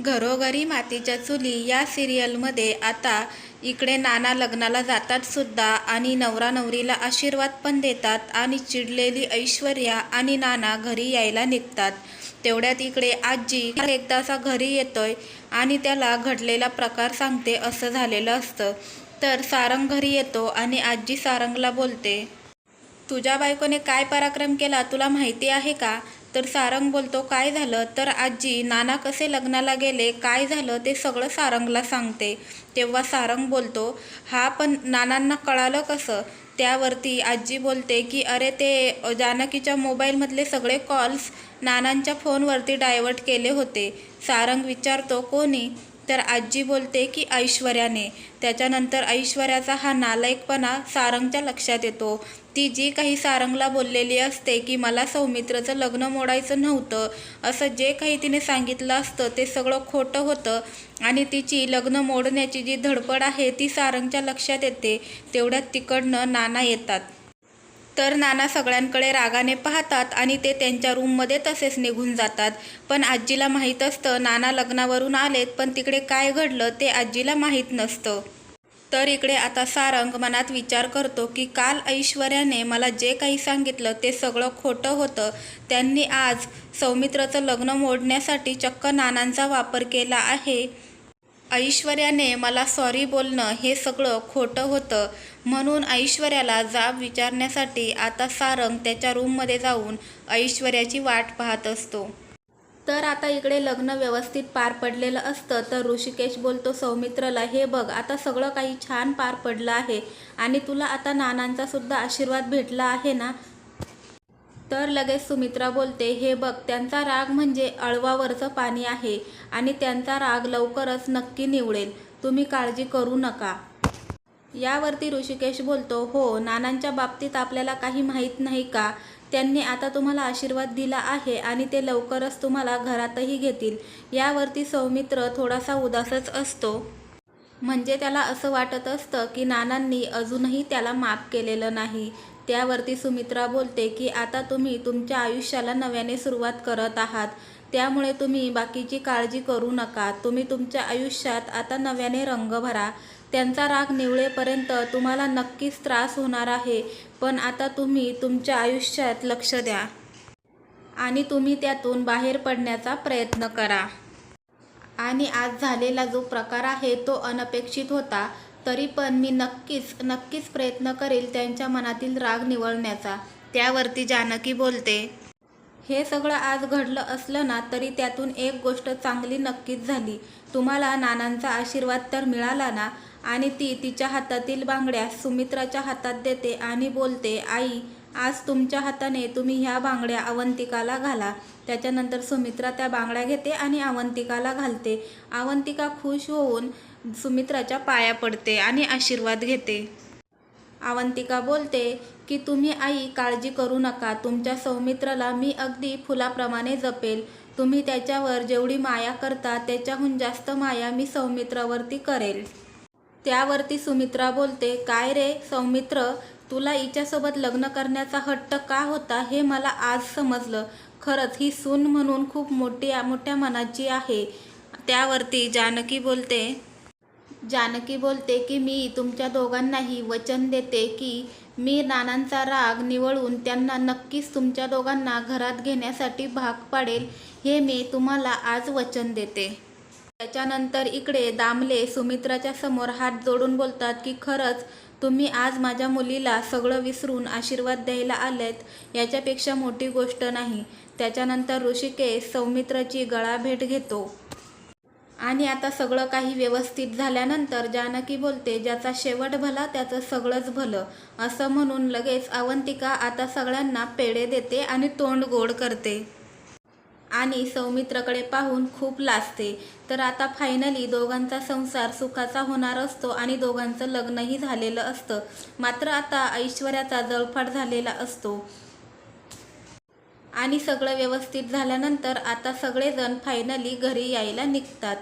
घरोघरी मातीच्या चुली या सिरियलमध्ये आता इकडे नाना लग्नाला जातात सुद्धा आणि नवरा नवरीला आशीर्वाद पण देतात आणि चिडलेली ऐश्वर्या आणि नाना घरी यायला निघतात. तेवढ्यात इकडे आजी एकदा असा घरी येतोय आणि त्याला घडलेला प्रकार सांगते असं झालेलं असतं. तर सारंग घरी येतो आणि आजी सारंगला बोलते तुझ्या बायकोने काय पराक्रम केला तुला माहिती आहे का? तर सारंग बोलतो काय झालं? तर आजी नाना कसे लग्नाला गेले? काय झालं? ते सगळं सारंगला सांगते. तेव्हा सारंग बोलतो हा पण नानांना कळालं कसं? त्यावरती आजी बोलते की अरे ते जानकीच्या मोबाईलमधले सगळे कॉल्स नानांच्या फोनवरती डायवर्ट केले होते. सारंग विचारतो कोणी? तर आजी बोलते की ऐश्वर्याने. त्याच्यानंतर ऐश्वर्याचा हा नालायकपणा सारंगच्या लक्षात येतो. ती जी काही सारंगला बोललेली असते की मला सौमित्रचं लग्न मोडायचं नव्हतं असं जे काही तिने सांगितलं असतं ते सगळं खोटं होतं आणि तिची लग्न मोडण्याची जी धडपड आहे ती सारंगच्या लक्षात येते तेवढ्यात तिकडनं नाना येतात. तर नाना सगळ्यांकडे रागाने पाहतात आणि ते त्यांच्या रूममध्ये तसेच निघून जातात. पण आजीला माहीत असतं नाना लग्नावरून आलेत पण तिकडे काय घडलं ते आजीला माहीत नसतं. तर इकडे आता सारंग मनात विचार करतो की काल ऐश्वर्याने मला जे काही सांगितलं ते सगळं खोटं होतं. त्यांनी आज सौमित्रचं लग्न मोडण्यासाठी चक्क नानांचा वापर केला आहे. ऐश्वर्याने मला सॉरी बोलणं हे सगळं खोटं होतं. म्हणून ऐश्वर्याला जाब विचारण्यासाठी आता सारंग त्याच्या रूममध्ये जाऊन ऐश्वर्याची वाट पाहत असतो. तर आता इकडे लग्न व्यवस्थित पार पडलेलं असतं. तर ऋषिकेश बोलतो सौमित्रला हे बघ आता सगळं काही छान पार पडलं आहे आणि तुला आता नानांचा सुद्धा आशीर्वाद भेटला आहे ना? तर लगेच सुमित्रा बोलते हे बघ त्यांचा राग म्हणजे अळवावरचं पाणी आहे आणि त्यांचा राग लवकरच नक्की निवडेल तुम्ही काळजी करू नका. यावरती ऋषिकेश बोलतो हो नानांच्या बाबतीत आपल्याला काही माहीत नाही का? त्यांनी आता तुम्हाला आशीर्वाद दिला आहे आणि ते लवकरच तुम्हाला घरातही घेतील. यावरती सौमित्र थोडासा उदासच असतो. म्हणजे त्याला असं वाटत असतं की नानांनी अजूनही त्याला माफ केलेलं नाही. त्यावरती सुमित्रा बोलते की आता तुम्ही तुमच्या आयुष्याला नव्याने सुरुवात करत आहात. त्यामुळे तुम्ही बाकीची काळजी करू नका. तुम्ही तुमच्या आयुष्यात आता नव्याने रंग भरा. त्यांचा राग निवळेपर्यंत तुम्हाला नक्कीच त्रास होणार आहे. पण आता तुम्ही तुमच्या आयुष्यात लक्ष द्या. आणि तुम्ही त्यातून बाहेर पडण्याचा प्रयत्न करा. आणि आज झालेला जो प्रकार आहे तो अनपेक्षित होता. तरी पण मी नक्कीच नक्कीच प्रयत्न करेल त्यांच्या मनातील राग निवळण्याचा. त्यावरती जानकी बोलते. हे सगळं आज घडलं असलं ना तरी त्यातून एक गोष्ट चांगली नक्कीच झाली. तुम्हाला नानांचा आशीर्वाद तर मिळाला ना? आणि ती तिच्या हातातील बांगड्या सुमित्राच्या हातात देते आणि बोलते आई आज तुमच्या हाताने तुम्ही ह्या बांगड्या अवंतिकाला घाला. त्याच्यानंतर सुमित्रा त्या बांगड्या घेते आणि अवंतिकाला घालते. अवंतिका खुश होऊन सुमित्राच्या पाया पडते आणि आशीर्वाद घेते. अवंतिका बोलते की तुम्ही आई काळजी करू नका. तुमच्या सौमित्राला मी अगदी फुलाप्रमाणे जपेल. तुम्ही त्याच्यावर जेवढी माया करता त्याच्याहून जास्त माया मी सौमित्रावरती करेल. त्यावरती सुमित्रा बोलते काय रे सौमित्र तुला हिच्यासोबत लग्न करण्याचा हट्ट का होता हे मला आज समजलं. खरंच ही सून म्हणून खूप मोठी मोठ्या मनाची आहे. त्यावरती जानकी बोलते जानकी बोलते की मी तुमच्या दोघांनाही वचन देते की मी नानांचा राग निवळून त्यांना नक्कीच तुमच्या दोघांना घरात घेण्यासाठी भाग पाडेल हे मी तुम्हाला आज वचन देते. त्याच्यानंतर इकडे दामले सुमित्राच्या समोर हात जोडून बोलतात की खरंच तुम्ही आज माझ्या मुलीला सगळं विसरून आशीर्वाद द्यायला आलेत याच्यापेक्षा मोठी गोष्ट नाही. त्याच्यानंतर ऋषिकेश सौमित्राची गळाभेट घेतो. आणि आता सगळं काही व्यवस्थित झाल्यानंतर जानकी बोलते ज्याचा शेवट भला त्याचं सगळंच भलं. असं म्हणून लगेच अवंतिका आता सगळ्यांना पेढे देते आणि तोंड गोड करते. आणि सौमित्रकडे पाहून खूप लाजते. तर आता फायनली दोघांचा संसार सुखाचा होणार असतो आणि दोघांचं लग्नही झालेलं असतं. मात्र आता ऐश्वर्याचा जळफाट झालेला असतो. आणि सगळं व्यवस्थित झाल्यानंतर आता सगळेजण फायनली घरी यायला निघतात.